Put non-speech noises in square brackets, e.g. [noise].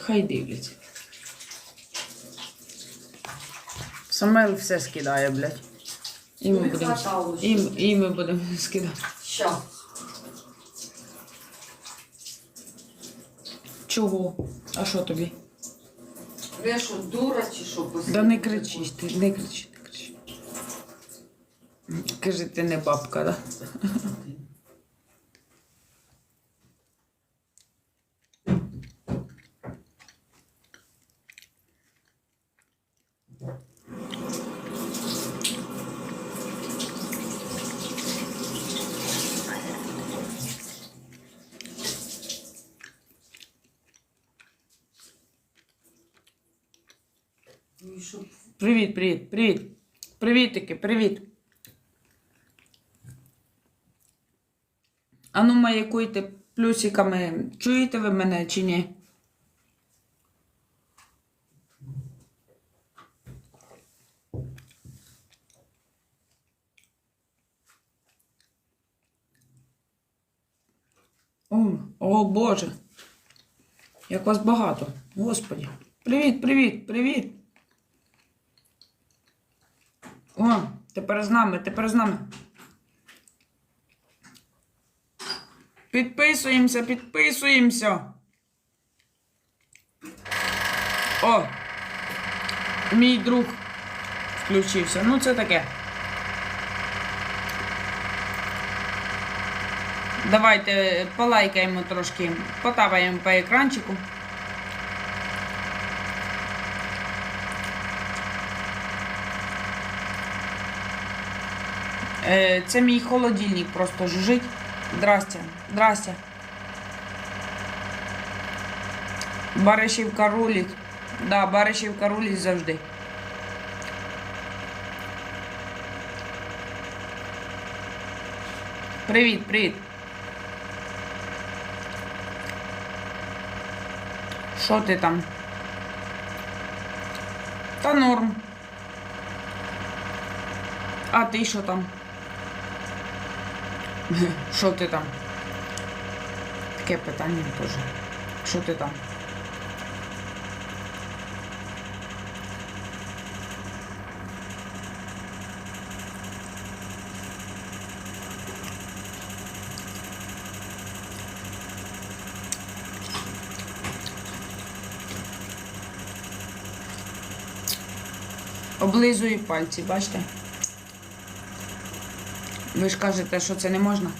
Хай дивляться. Самел все скидає, блядь. І ми будемо, і, і ми будемо [laughs] скидати. Що? Чого? А що тобі? Ви що, дура чи що? Да не кричиш, ти не кричи, не кричи. Кажи, ти не бабка, да? Привіт, привіт, привіт. Привітики, привіт. А ну маякуйте плюсиками. Чуєте ви мене чи ні? О, о Боже. Як вас багато. Господі. Привіт, привіт, привіт. О, тепер з нами, тепер з нами. Підписуємося, підписуємося. О! Мій друг включився. Ну, це таке. Давайте полайкаємо трошки, потапаємо по екранчику. Це мій холодильник просто жужить. Здрасте, здрасте. Баришівка рулить. Да, Баришівка рулить завжди. Привіт, привіт. Що ти там? Та норм. А ти що там? [laughs] Що ти там? Таке питання теж. Що ти там? Облизую пальці, бачите? Ви ж кажете, що це не можна.